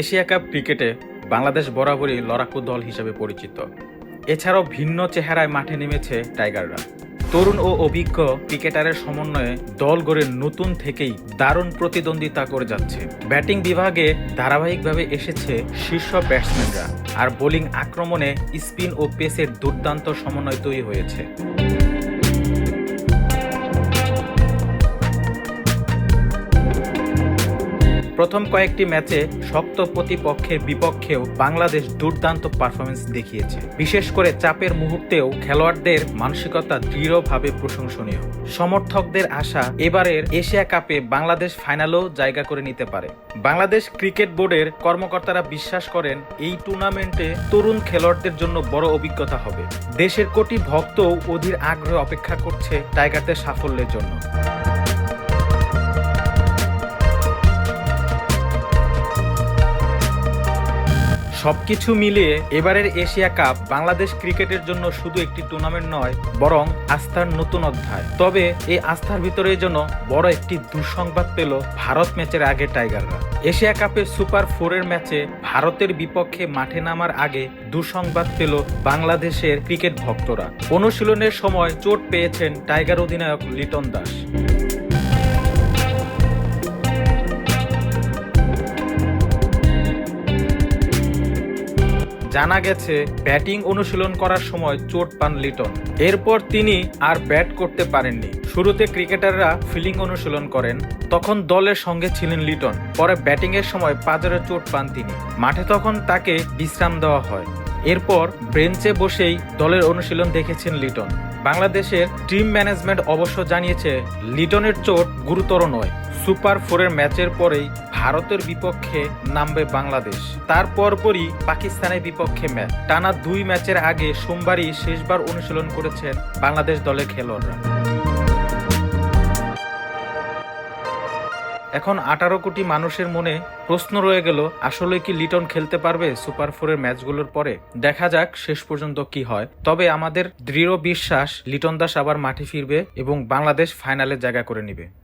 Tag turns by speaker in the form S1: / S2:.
S1: Asia cup ক্রিকেটে বাংলাদেশ বরাবরই লড়াকু দল হিসেবে পরিচিত। এছাড়াও ভিন্ন চেহারায় মাঠে নেমেছে টাইগাররা। তরুণ ও অভিজ্ঞ ক্রিকেটারের সমন্বয়ে দল গড়ে নতুন থেকেই দারুণ প্রতিদ্বন্দ্বিতা করে যাচ্ছে। ব্যাটিং বিভাগে ধারাবাহিকভাবে এসেছে শীর্ষ ব্যাটসম্যানরা আর বোলিং আক্রমণে স্পিন ও পেসের দুর্দান্ত সমন্বয় তৈরি হয়েছে। প্রথম কয়েকটি ম্যাচে শক্ত প্রতিপক্ষের বিপক্ষেও বাংলাদেশ দুর্দান্ত পারফরমেন্স দেখিয়েছে। বিশেষ করে চাপের মুহূর্তেও খেলোয়াড়দের মানসিকতা দৃঢ়ভাবে প্রশংসনীয়। সমর্থকদের আশা এবারের এশিয়া কাপে বাংলাদেশ ফাইনালেও জায়গা করে নিতে পারে। বাংলাদেশ ক্রিকেট বোর্ডের কর্মকর্তারা বিশ্বাস করেন, এই টুর্নামেন্টে তরুণ খেলোয়াড়দের জন্য বড় অভিজ্ঞতা হবে। দেশের কোটি ভক্তও অধীর আগ্রহে অপেক্ষা করছে টাইগারদের সাফল্যের জন্য। সবকিছু মিলিয়ে এবারের এশিয়া কাপ বাংলাদেশ ক্রিকেটের জন্য শুধু একটি টুর্নামেন্ট নয়, বরং আস্থার নতুন অধ্যায়। তবে এই আস্থার ভিতরে যেন বড় একটি দুঃসংবাদ পেল ভারত ম্যাচের আগে টাইগাররা। এশিয়া কাপের সুপার ফোরের ম্যাচে ভারতের বিপক্ষে মাঠে নামার আগে দুঃসংবাদ পেল বাংলাদেশের ক্রিকেট ভক্তরা। অনুশীলনের সময় চোট পেয়েছেন টাইগার অধিনায়ক লিটন দাস। জানা গেছে, ব্যাটিং অনুশীলন করার সময় চোট পান লিটন। এরপর তিনি আর ব্যাট করতে পারেননি। শুরুতে ক্রিকেটাররা ফিল্ডিং অনুশীলন করেন, তখন দলের সঙ্গে ছিলেন লিটন। পরে ব্যাটিং এর সময় পাজরে চোট পান তিনি। মাঠে তখন তাকে বিশ্রাম দেওয়া হয়। এরপর বেঞ্চে বসেই দলের অনুশীলন দেখেছেন লিটন। বাংলাদেশের টিম ম্যানেজমেন্ট অবশ্য জানিয়েছে, লিটনের চোট গুরুতর নয়। সুপার ফোরের ম্যাচের পরেই ভারতের বিপক্ষে নামবে বাংলাদেশ। তার পরপরই পাকিস্তানের বিপক্ষে ম্যাচ। টানা দুই ম্যাচের আগে সোমবারই শেষবার অনুশীলন করেছেন বাংলাদেশ দলের খেলোয়াড়রা। এখন আঠারো কোটি মানুষের মনে প্রশ্ন রয়ে গেল, আসলে কি লিটন খেলতে পারবে সুপার ফোরের ম্যাচগুলোর পরে? দেখা যাক শেষ পর্যন্ত কি হয়। তবে আমাদের দৃঢ় বিশ্বাস লিটন দাস আবার মাঠে ফিরবে এবং বাংলাদেশ ফাইনালে জায়গা করে নিবে।